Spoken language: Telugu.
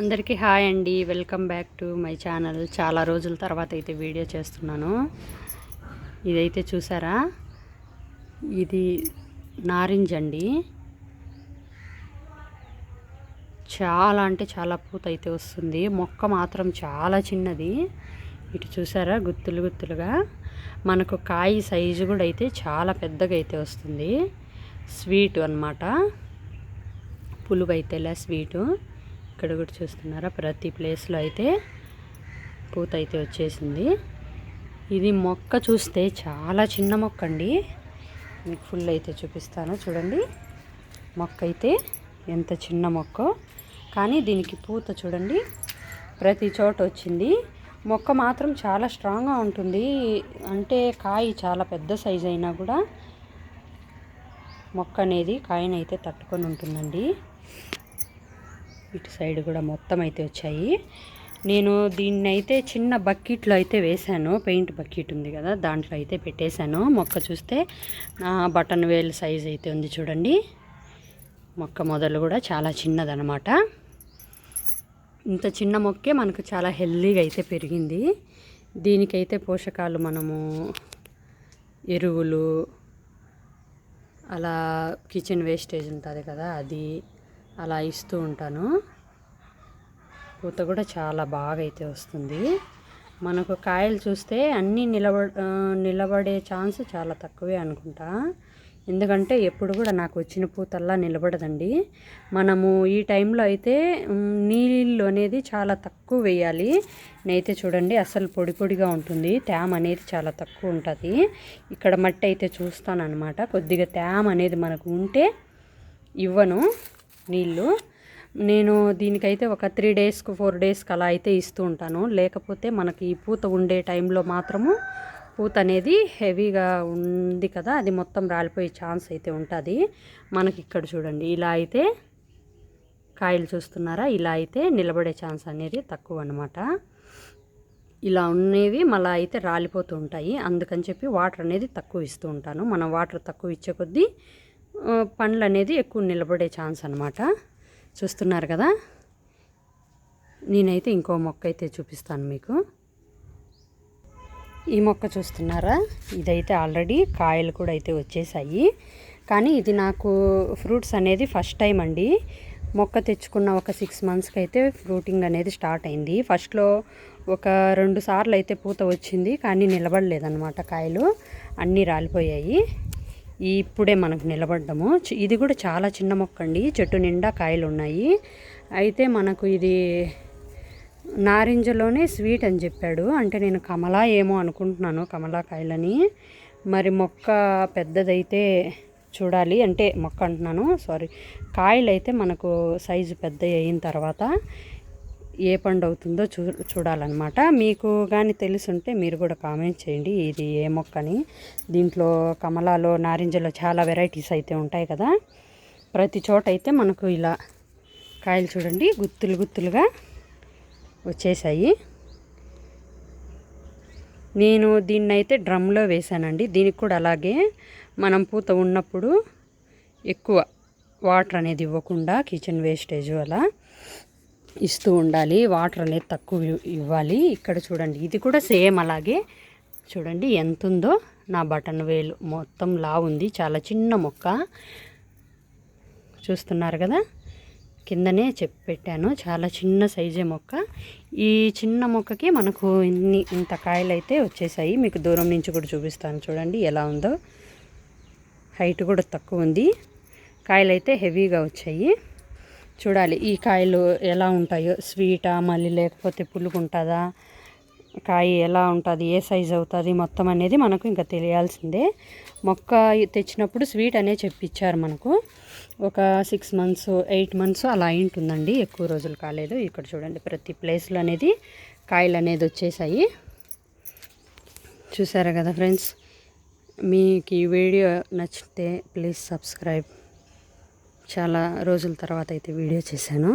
అందరికీ హాయ్ అండి. Welcome back to my channel. చాలా రోజుల తర్వాత అయితే వీడియో చేస్తున్నాను. ఇదైతే చూసారా? ఇది నారింజ అండి. చాలా అంటే చాలా పూత అయితే వస్తుంది. మొక్క మాత్రం చాలా చిన్నది. ఇటు చూసారా? గుత్తులు గుత్తులుగా. మనకు కాయ సైజు కూడా అయితే చాలా పెద్దగా అయితే వస్తుంది. స్వీట్ అనమాట పులుగు అయితే ఇలా స్వీటు. ఇక్కడ కూడా చూస్తున్నారా? ప్రతి ప్లేస్లో అయితే పూత అయితే వచ్చేసింది. ఇది మొక్క చూస్తే చాలా చిన్న మొక్క అండి. మీకు ఫుల్ అయితే చూపిస్తాను. చూడండి. మొక్క అయితే ఎంత చిన్న మొక్క. కానీ దీనికి పూత చూడండి. ప్రతి చోట వచ్చింది. మొక్క మాత్రం చాలా స్ట్రాంగ్గా ఉంటుంది. అంటే కాయ చాలా పెద్ద సైజ్ అయినా కూడా మొక్క అనేది కాయనైతే తట్టుకొని ఉంటుందండి. ఇటు సైడ్ కూడా మొత్తం అయితే వచ్చాయి. నేను దీన్ని అయితే చిన్న బకెట్లో అయితే వేశాను. పెయింట్ బకెట్ ఉంది కదా దాంట్లో అయితే పెట్టేశాను. మొక్క చూస్తే బటన్ వేల్ సైజ్ అయితే ఉంది చూడండి. మొక్క మొదలు కూడా చాలా చిన్నదనమాట. ఇంత చిన్న మొక్కే మనకు చాలా హెల్దీగా అయితే పెరిగింది. దీనికైతే పోషకాలు మనము ఎరువులు అలా కిచెన్ వేస్టేజ్ ఉంటుంది కదా అది అలా ఇస్తూ ఉంటాను. పూత కూడా చాలా బాగా అయితే వస్తుంది. మనకు కాయలు చూస్తే అన్నీ నిలబ నిలబడే ఛాన్స్ చాలా తక్కువే అనుకుంటా. ఎందుకంటే ఎప్పుడు కూడా నాకు వచ్చిన పూతల్లా నిలబడదండి. మనము ఈ టైంలో అయితే నీళ్ళు అనేది చాలా తక్కువ వేయాలి. నేనైతే చూడండి అసలు పొడి పొడిగా ఉంటుంది. తేమ అనేది చాలా తక్కువ ఉంటుంది. ఇక్కడ మట్టి అయితే చూస్తాను అనమాట కొద్దిగా తేమ అనేది మనకు ఉంటే ఇవ్వను. నీళ్ళు. నేను దీనికైతే ఒక త్రీ డేస్కు ఫోర్ డేస్కి అలా అయితే ఇస్తూ ఉంటాను. లేకపోతే మనకి ఈ పూత ఉండే టైంలో మాత్రము పూత అనేది హెవీగా ఉంది కదా అది మొత్తం రాలిపోయే ఛాన్స్ అయితే ఉంటుంది. మనకి ఇక్కడ చూడండి ఇలా అయితే కాయలు చూస్తున్నారా? ఇలా అయితే నిలబడే ఛాన్స్ అనేది తక్కువ అనమాట ఇలా ఉన్నవి మళ్ళీ అయితే రాలిపోతూ ఉంటాయి. అందుకని చెప్పి వాటర్ అనేది తక్కువ ఇస్తూ ఉంటాను. మనం వాటర్ తక్కువ ఇచ్చే కొద్దీ పండ్లు అనేది ఎక్కువ నిలబడే ఛాన్స్ అనమాట చూస్తున్నారు కదా? నేనైతే ఇంకో మొక్క అయితే చూపిస్తాను మీకు. ఈ మొక్క చూస్తున్నారా? ఇదైతే ఆల్రెడీ కాయలు కూడా అయితే వచ్చేసాయి. కానీ ఇది నాకు ఫ్రూట్స్ అనేది ఫస్ట్ టైం అండి. మొక్క తెచ్చుకున్న ఒక సిక్స్ మంత్స్కి అయితే ఫ్రూటింగ్ అనేది స్టార్ట్ అయింది. ఫస్ట్లో ఒక రెండు సార్లు అయితే పూత వచ్చింది కానీ నిలబడలేదన్నమాట కాయలు. అన్నీ రాలిపోయాయి. ఇప్పుడే మనకు నిలబడ్డము. ఇది కూడా చాలా చిన్న మొక్క అండి చెట్టు నిండా కాయలు ఉన్నాయి అయితే మనకు ఇది నారింజలోనే స్వీట్ అని చెప్పాడు. అంటే నేను కమలా ఏమో అనుకుంటున్నాను కమలా కాయలని. మరి మొక్క పెద్దదైతే చూడాలి. అంటే మొక్క అంటున్నాను సారీ. కాయలు అయితే మనకు సైజు పెద్ద అయిన తర్వాత ఏ పండు అవుతుందో చూ చూడాలన్నమాట. మీకు కానీ తెలుసుంటే మీరు కూడా కామెంట్ చేయండి. ఇది ఏ మొక్కని? దీంట్లో కమలాలో నారింజలో చాలా వెరైటీస్ అయితే ఉంటాయి కదా. ప్రతి చోట అయితే మనకు ఇలా కాయలు చూడండి గుత్తులు గుత్తులుగా వచ్చేసాయి. నేను దీన్ని అయితే డ్రమ్లో వేసానండి దీనికి కూడా అలాగే మనం పూత ఉన్నప్పుడు ఎక్కువ వాటర్ అనేది ఇవ్వకుండా కిచెన్ వేస్టేజ్ అలా ఇస్తూ ఉండాలి. వాటర్ అనేది తక్కువ ఇవ్వాలి. ఇక్కడ చూడండి ఇది కూడా సేమ్ అలాగే. చూడండి ఎంత ఉందో నా బటన్ వేలు మొత్తం లా ఉంది. చాలా చిన్న మొక్క. చూస్తున్నారు కదా? కిందనే చెప్పి పెట్టాను. చాలా చిన్న సైజే మొక్క. ఈ చిన్న మొక్కకి మనకు ఇన్ని ఇంత కాయలు అయితే వచ్చేసాయి. మీకు దూరం నుంచి కూడా చూపిస్తాను. చూడండి ఎలా ఉందో. హైట్ కూడా తక్కువ ఉంది. కాయలు అయితే హెవీగా వచ్చాయి. చూడాలి. ఈ కాయలు ఎలా ఉంటాయో? స్వీటా? మళ్ళీ లేకపోతే పులుగు ఉంటుందా కాయ ఎలా ఉంటుంది? ఏ సైజ్ అవుతుంది? మొత్తం అనేది మనకు ఇంకా తెలియాల్సిందే. మొక్క తెచ్చినప్పుడు స్వీట్ అనే చెప్పించారు మనకు. ఒక సిక్స్ మంత్స్ ఎయిట్ మంత్స్ అలా ఉంటుందండి ఎక్కువ రోజులు కాలేదు. ఇక్కడ చూడండి ప్రతి ప్లేస్లో అనేది కాయలు అనేది వచ్చేసాయి. చూసారా కదా ఫ్రెండ్స్? మీకు ఈ వీడియో నచ్చితే ప్లీజ్ సబ్స్క్రైబ్. చాలా రోజుల తర్వాత అయితే వీడియో చేశాను.